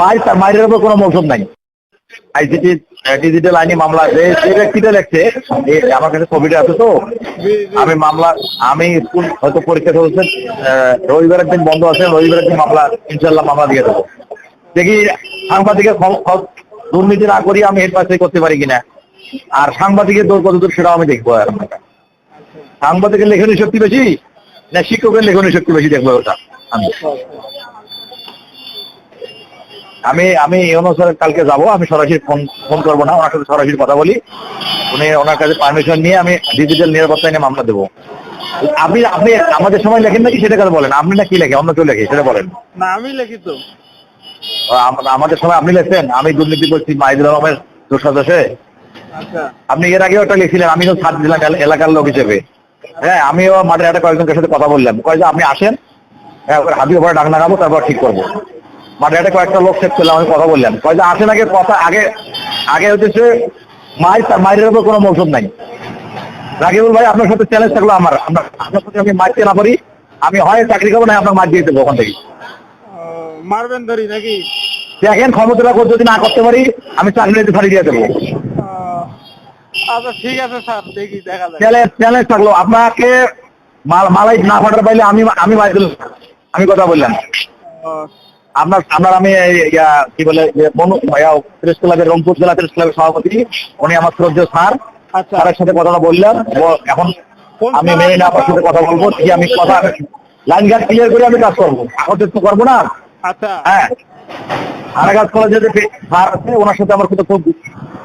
মাই মায়ের উপর কোনো মৌসুম নাই। আইসিটি ডিজিটাল আইনি মামলা যে যে ব্যক্তিটা লেখছে আমার কাছে ছবিটা আছে তো। আমি মামলা, আমি স্কুল হয়তো পরীক্ষা চলছে রবিবারের দিন বন্ধ আছে রবিবারের দিন মামলা ইনশাল্লাহ মামলা দিয়ে দেবো। দেখি, সাংবাদিকের দুর্নীতি না করি আমি হেড পাশে করতে পারি কিনা। আর সাংবাদিকের দৌড় কতদূর সেটাও আমি দেখব আর। সাংবাদিকের লেখনী শক্তি বেশি, না শিক্ষকের লেখনী শক্তি বেশি দেখব ওটা, আমি। আমি আমি এই অনুসারে কালকে যাব আমি সরাসরি ফোন ফোন করব না ওনার সাথে সরাসরি কথা বলি। উনি ওনার কাছে পারমিশন নিয়ে আমি ডিজিটাল নিরাপত্তা নিয়ে মামলা দেবো। আপনি আপনি আমাদের সময় লেখেন নাকি সেটা কথা বলেন? আপনি না কি লেখে অন্য কেউ লেখে সেটা বলেন। না আমি লিখি তো। আমাদের সময় আপনি লেখছেন আমি দুর্নীতি করছি মাহিদুর রহমের দোষাদোষে আচ্ছা। আপনি এর আগেও একটা লিখছিলেন আমি তো ছাড় দিলাম এলাকার লোক হিসেবে। হ্যাঁ আমিও মাঠে একটা কয়েকজনের সাথে কথা বললাম। কয় যে আপনি আসেন হ্যাঁ ওর হাবি ওপরে ডাক লাগাবো তারপর ঠিক করব। মাঠে কয়েকটা লোক সেট করলাম আমি কথা বললাম। কয় যে আসেন আগে কথা আগে আগে হচ্ছে মায়ের উপর কোনো মৌসুম নাই। রাকিবুল ভাই আপনার সাথে চ্যালেঞ্জ থাকল আমার। আপনার সাথে আমি মারতে না পারি আমি হয় চাকরি করব না আপনার মার দিয়ে দেবো ওখান থেকে। মারবেন ধরি নাকি? দেখেন ক্ষমতাটা যদি না করতে পারি আমি চাকরি নিতে ছাড়িয়ে দিয়ে দেবো। আচ্ছা ঠিক আছে স্যার দেখি দেখা যাক। চ্যালেঞ্জ চ্যালেঞ্জ থাকল। আপনাকে মালাই না ফাটার পাইলে আমি আমি আমি কথা বললাম। আপনার আপনার আমি ইয়া, কি বলে যে মনু প্রেস ক্লাবের রংপুর জেলা প্রেস ক্লাবের সভাপতি উনি আমার শ্রদ্ধেয় স্যার। আচ্ছা। স্যারের সাথে কথাটা বললাম এখন আমি? মেনে না আপনার সাথে কথা বলব কি আমি কথা লাইন গার্ড ক্লিয়ার করে আমি কাজ করব। এখন তো করব না? আচ্ছা। হ্যাঁ। আরাগাজ কলেজে যে স্যার আছে ওনার সাথে আমার কিন্তু খুব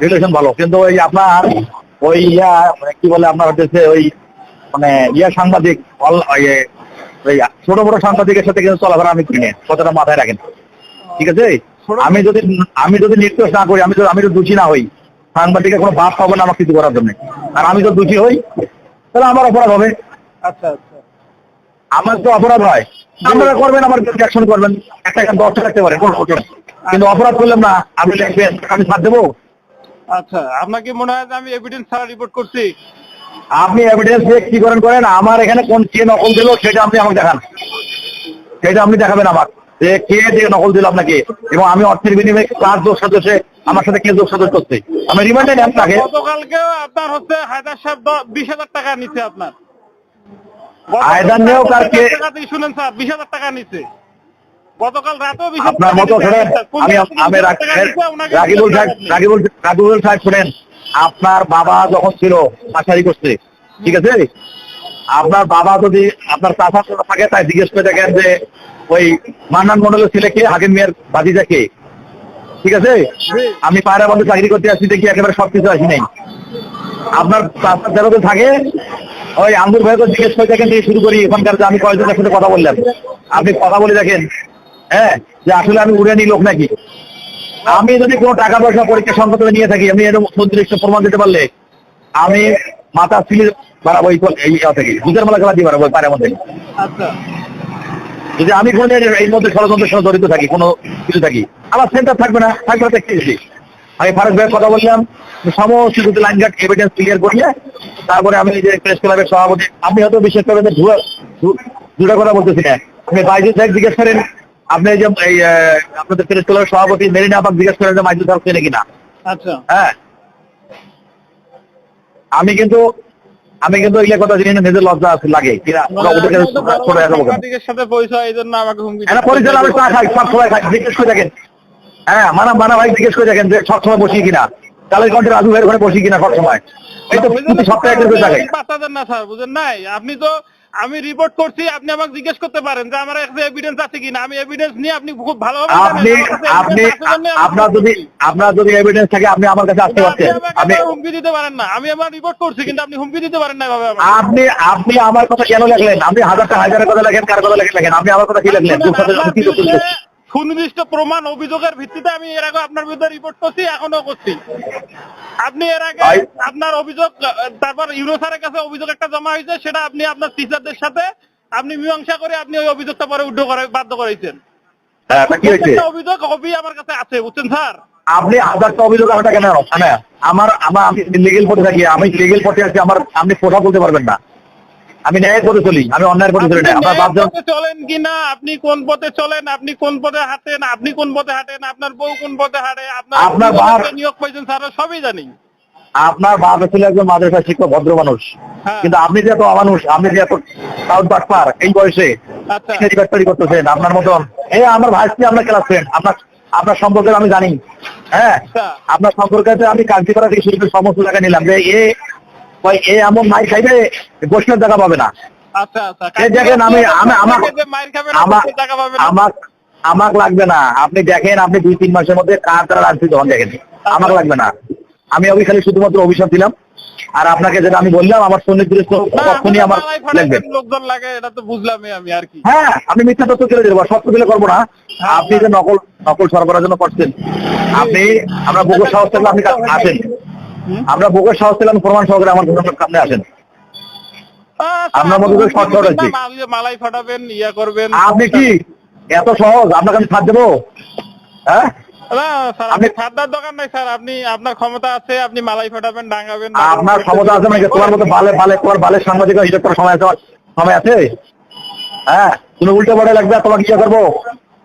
রিলেশন ভালো। কিন্তু ওই আপনার ওই ইয়া মানে কি বলে আপনার হচ্ছে ওই মানে ইয়া সাংবাদিক ইয়ে, ছোট বড় সাংবাদিকের সাথে কিন্তু চলাফেরা আমি কিনে কথাটা মাথায় রাখেন। ঠিক আছে? আমি যদি আমি যদি নির্দোষ না করি আমি তো আমি তো দোষী না হই সাংবাদিকের কোনো বাদ পাবো না আমার কিছু করার জন্য। আর আমি তো দোষী হই তাহলে আমার অপরাধ হবে। আচ্ছা আচ্ছা। আমার তো অপরাধ হয়। আপনারা করবেন আমার বিরুদ্ধে অ্যাকশন করবেন। একটা একটা দশটা রাখতে পারেন কোনো কিন্তু অপরাধ করলাম না আপনি লিখবেন আমি ছাড় দেবো। আচ্ছা আপনাকে মনে হয় যে আমি এভিডেন্স ছাড়া রিপোর্ট করছি? আপনি এভিডেন্স দিয়ে কি করেন করেন? আমার এখানে কোন কে নকল দিল সেটা আপনি আমাকে দেখান। সেটা আপনি দেখাবেন আমার। যে কে দিয়ে নকল দিল আপনাকে। এবং আমি অর্থের বিনিময়ে কার দোষ সদস্যে আমার সাথে কে দোষ সদস্য করছে? আমি রিমান্ডে নেন তাকে। গতকালকেও আপনার হচ্ছে হায়দার সাহেব বিশ হাজার টাকা নিচ্ছে আপনার। হায়দার নেও কার কে- শুনেন স্যার বিশ হাজার টাকা নিচ্ছে গতকাল রাতেও বিশ আপনার মতো শোনেন আমি আমি সাহেব রাগিবুল রাগিবুল সাহেব শোনেন। আপনার বাবা যখন ছিল পাশারি করছে, ঠিক আছে? আপনার বাবা যদি আপনার চাষা থাকে, তাই জিজ্ঞেস করে দেখেন যে ওই মান্নান মন্ডলের ছেলে কে হাকিম মেয়ের ভাতিজা কে? ঠিক আছে? আমি পায়রা বন্ধে চাকরি করতে আসছি, দেখি একেবারে সবকিছু আসি নাই। আপনার চাষার যারা থাকে, ওই আঙ্গুর ভাইকে জিজ্ঞেস করে দেখেন থেকে শুরু করি এখানকার যে আমি কয়েকজনের সাথে কথা বললাম। আপনি কথা বলে দেখেন হ্যাঁ? যে আসলে আমি উড়ে নিই লোক নাকি। আমি যদি কোনো টাকা পয়সা পরীক্ষা সংকট নিয়ে থাকি আমি এরকম সুদৃষ্ট প্রমাণ দিতে পারলে আমি মাথা সিলি বাড়াবো থেকে। দুধের মেলা খেলা দিয়ে বাড়াবো পাড়ের মধ্যে। আচ্ছা। যদি আমি কোনো এই মধ্যে ষড়যন্ত্রের সঙ্গে জড়িত থাকি কোনো কিছু থাকি আমার সেন্টার থাকবে না থাকবে না দেখতে আমি ফারুক ভাইয়ের কথা বললাম সমস্ত যদি লাইন গার্ড এভিডেন্স ক্লিয়ার করিয়ে তারপরে আমি এই যে প্রেস ক্লাবের সভাপতি আপনি হয়তো বিশেষ করে দুটা কথা বলতেছি না। আপনি সাহেব জিজ্ঞেস করেন আপনি যে এই আপনাদের প্রেস ক্লাবের সভাপতি মেরিনা আপাক জিজ্ঞেস করেন যে মাইজুল সাহেব চেনে কিনা। আচ্ছা। হ্যাঁ। আমি কিন্তু আমি কিন্তু এই কথা জিনিস নিজের লজ্জা আছে লাগে। সাথে পরিচয় এই জন্য আমাকে হুমকি এটা পরিচয় আমি চা খাই সব সময় খাই জিজ্ঞেস করে দেখেন। হ্যাঁ মানা মানা ভাই জিজ্ঞেস করে দেখেন যে সব সময় বসি কিনা। চালের ঘণ্টা রাজু ভাইয়ের ঘরে বসি কিনা সব সময়? এই তো প্রতি সপ্তাহে করে থাকে না স্যার বুঝেন নাই? আপনি তো আমি রিপোর্ট করছি আপনি আমাকে জিজ্ঞেস করতে পারেন যে আমার কাছে এভিডেন্স আছে কিনা। আমি এভিডেন্স নিয়ে আপনি খুব ভালো আপনি আপনি আপনার যদি আপনার যদি এভিডেন্স থাকে আপনি আমার কাছে আসতে পারছেন আপনি হুমকি দিতে পারেন না। আমি আমার রিপোর্ট করছি কিন্তু আপনি হুমকি দিতে পারেন না এভাবে আপনি আপনি আমার কথা কেন লেখলেন? আপনি হাজারটা হাজারের কথা লেখেন কার কথা লেখেন লেখেন আপনি আমার কথা কি লেখলেন? সুনির্দিষ্ট প্রমাণ অভিযোগের ভিত্তিতে আমি এর আগে আপনার বিরুদ্ধে রিপোর্ট করছি এখনও করছি। আপনি এর আগে আপনার অভিযোগ তারপর ইউরো স্যারের কাছে অভিযোগ একটা জমা হয়েছে সেটা আপনি আপনার টিচারদের সাথে আপনি মীমাংসা করে আপনি ওই অভিযোগটা পরে উদ্ধ করে বাধ্য করাইছেন হ্যাঁ অভিযোগ কপি আমার কাছে আছে বুঝছেন স্যার? আপনি হাজারটা অভিযোগ আমারটা কেন? হ্যাঁ আমার আমার আমি লিগেল পথে থাকি আমি লিগেল পথে আছি আমার আপনি কথা বলতে পারবেন না। আমি ন্যায়ের পথে চলি আমি অন্যায়ের পথে চলি না। আপনার চলেন কিনা আপনি কোন পথে চলেন? আপনি কোন পথে হাঁটেন? আপনি কোন পথে হাঁটেন? আপনার বউ কোন পথে হাঁটে? আপনার আপনার বাপ- নিয়োগ পাইছেন স্যার? সবই জানি। আপনার বাপ ছিল একজন মাদ্রাসা শিক্ষক ভদ্র মানুষ। হ্যাঁ। কিন্তু আপনি যে এত অমানুষ আপনি যে এত সাউথ বাটপার এই বয়সে আচ্ছা। করতেছেন? আপনার মতন। এই আমার ভাইসটি আপনার ক্লাস ফ্রেন্ড আপনার আপনার সম্পর্কে আমি জানি। হ্যাঁ? আচ্ছা। আপনার সম্পর্কে আমি করা থেকে শুরু করে সমস্ত জায়গা নিলাম যে এ এ এমন মাই খাইবে গোষ্ঠের জায়গা পাবে না। আচ্ছা আচ্ছা। দেখেন আমি আমি আমার আমাক লাগবে না। আপনি দেখেন আপনি দুই তিন মাসের মধ্যে কার তারা রাজনীতি তখন দেখেন। আমাকে লাগবে না। আমি ওই খালি শুধুমাত্র অভিশাপ দিলাম। আর আপনাকে যেটা আমি বললাম আমার সুনির্দিষ্ট না, কখনই আমার লাগবে। লোকজন লাগে এটা তো বুঝলামই আমি আর কি। হ্যাঁ আমি মিথ্যা তথ্য তুলে দেবো সত্য দিলে করব না। হ্যাঁ, আপনি যে নকল নকল সরবরাহের জন্য করছেন আপনি আমরা বুকের সাহস থাকলে আপনি আসেন? আমরা বুকের সাহস আমি প্রমাণ সহকারে আমার ঘটনার সামনে আসেন। শর্ট আছে। মালাই ফাটাবেন ইয়া করবেন। আপনি কি এত সহজ? আপনাকে আমি ছাড় দেবো? হ্যাঁ আপনি ঠান্ডার দোকান নাই স্যার। আপনি আপনার ক্ষমতা আছে আপনি মালাই ফাটাবেন ডাঙ্গাবেন আপনার ক্ষমতা আছে নাকি তোমার মতো বালে বালে তোমার বালের সাংবাদিক হিসেবে করার সময় আছে সময় আছে? হ্যাঁ তুমি উল্টে লাগবে তোমাকে কি করব?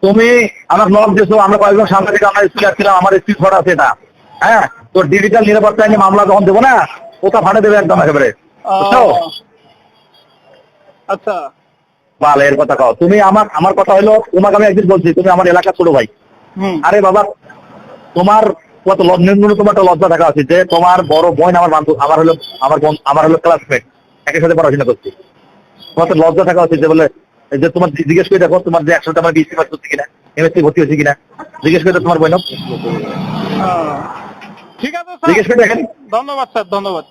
তুমি আমার দিয়েছ আমরা কয়েকজন সাংবাদিক আমরা স্কুলে আসছিলাম আমার ফটো আছে এটা। হ্যাঁ? তো ডিজিটাল নিরাপত্তা নিয়ে মামলা যখন দেবো না ওটা ফাটে দেবে একদম একেবারে। আচ্ছা। বালের কথা কও। তুমি আমার আমার কথা হলো তোমাকে আমি একদিন বলছি তুমি আমার এলাকার ছোট ভাই। আরে বাবা তোমার কত ন্যূনতম একটা লজ্জা থাকা উচিত যে তোমার বড় বোন আমার বান্ধব আমার হলো আমার বোন আমার হলো ক্লাসমেট একের সাথে পড়াশোনা করছি। তোমার তো লজ্জা থাকা উচিত যে বলে যে তোমার জিজ্ঞেস করে দেখো তোমার যে একসাথে আমার বিএসসি পাস করছে কিনা এমএসসি ভর্তি হচ্ছে কিনা জিজ্ঞেস করে তোমার বোন ঠিক আছে স্যার। দেখেন ধন্যবাদ স্যার ধন্যবাদ।